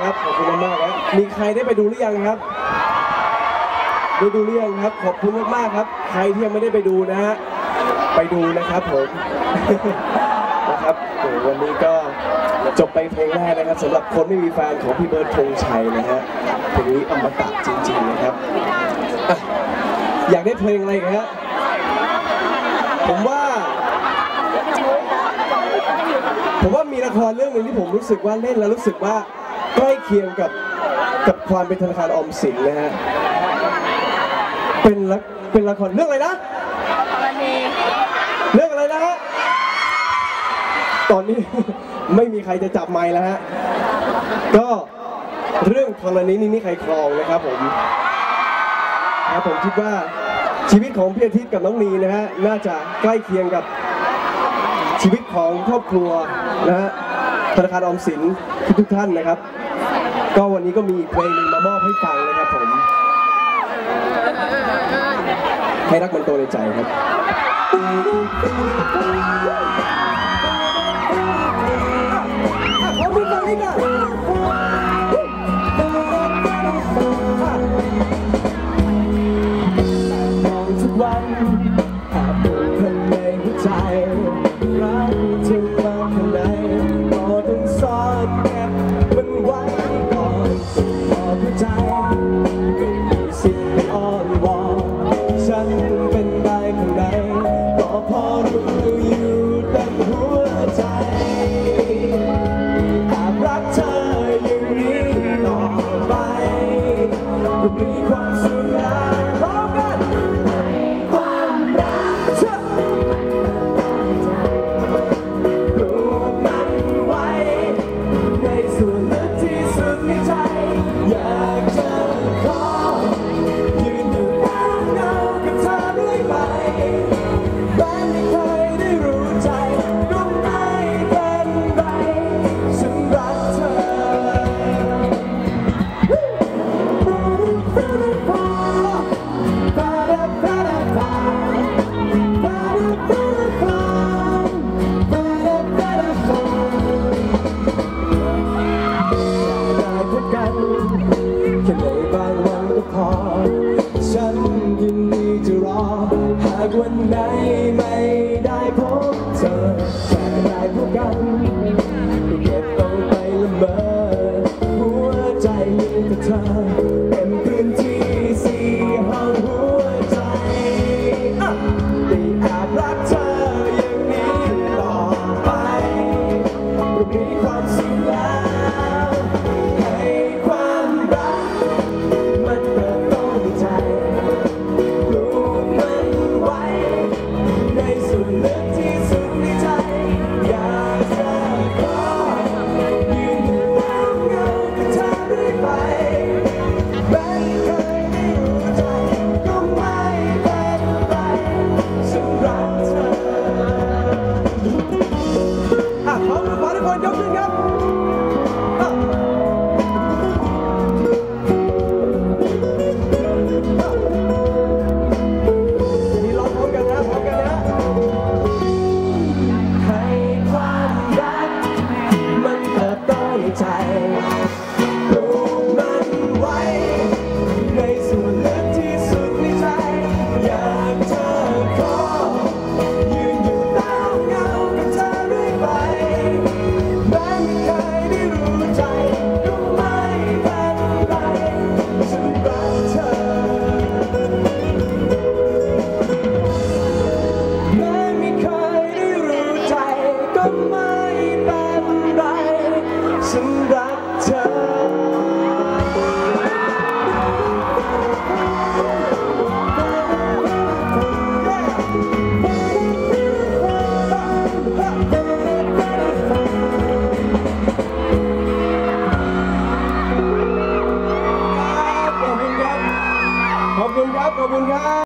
ครับ ขอบคุณมากๆครับ มีใครได้ไปดูหรือยังครับได้ดูหรือยังครับ ขอบคุณมากๆครับ ใครที่ยังไม่ได้ไปดูนะฮะ ไปดูนะครับผมนะครับโอ้วันนี้ก็จบไปเพลงแรกนะครับสำหรับคนไม่มีแฟนของพี่เบิร์ดธงชัยนะฮะเพลงนี้อมตะจริง ๆนะครับอะอยากได้เพลงอะไรอีกฮะผมว่า ผมว่ามีละครเรื่องหนึ่งที่ผมรู้สึกว่าเล่นแล้วรู้สึกว่า ใกล้เคียงกับกับความเป็นธนาคารออมสินนะฮะ เป็นละเป็นละครเรื่องอะไรนะ เรื่องอะไรนะฮะ ตอนนี้ ไม่มีใครจะจับไมค์แล้วฮะ ก็เรื่องธรณีนี้นี่ใครครองนะครับผมครับผมคิดว่าชีวิตของพี่อาทิตย์กับน้องนีนะฮะน่าจะใกล้เคียงกับชีวิตของครอบครัวนะฮะธนาคารออมสินทุกๆท่านนะครับ ก็วันนี้ก็มีเพลงหนึงมามอบให้ฟังนะครับผม ให้รักมันโตในใจครับ ขอดูฟังนี่ก่อน พอเพอ ฉันยินดีจะรอ หากวันไหนไม่ได้พบเธอแต่ได้พบกันก็เก็บเอาไปละเมอหัวใจมีแต่เธอนพื้นที่สี่ห้องหัวใจได้แบรักเธออย่างนี้ต่อไปมีความสุขแล้วให้ความรัก